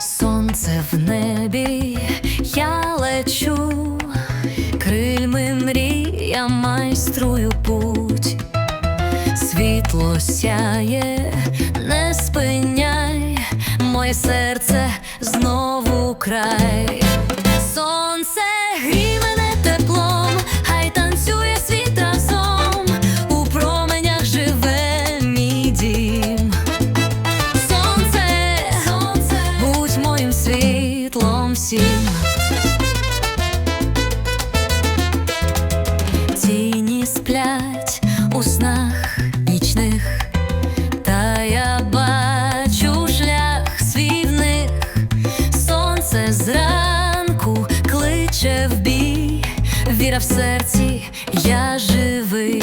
Сонце в небі, я лечу, крильми мрія майструю путь, світло сяє, не спиняй, моє серце знову край. Світлом. Тіні сплять у снах нічних, та я бачу шлях свій. Сонце зранку кличе в бій, віра в серці, я живий.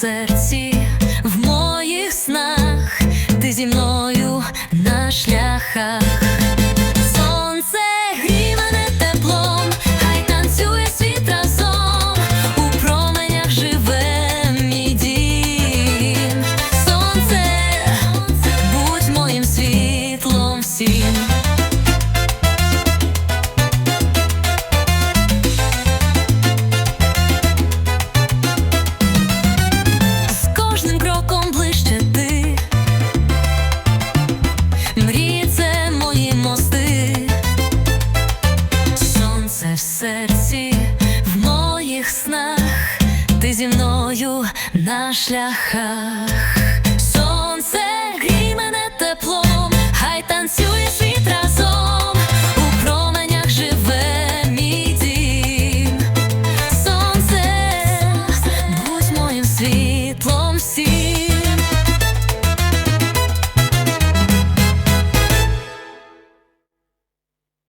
Серці, в моїх снах, ти зі мною на шляхах. зі мною на шляхах.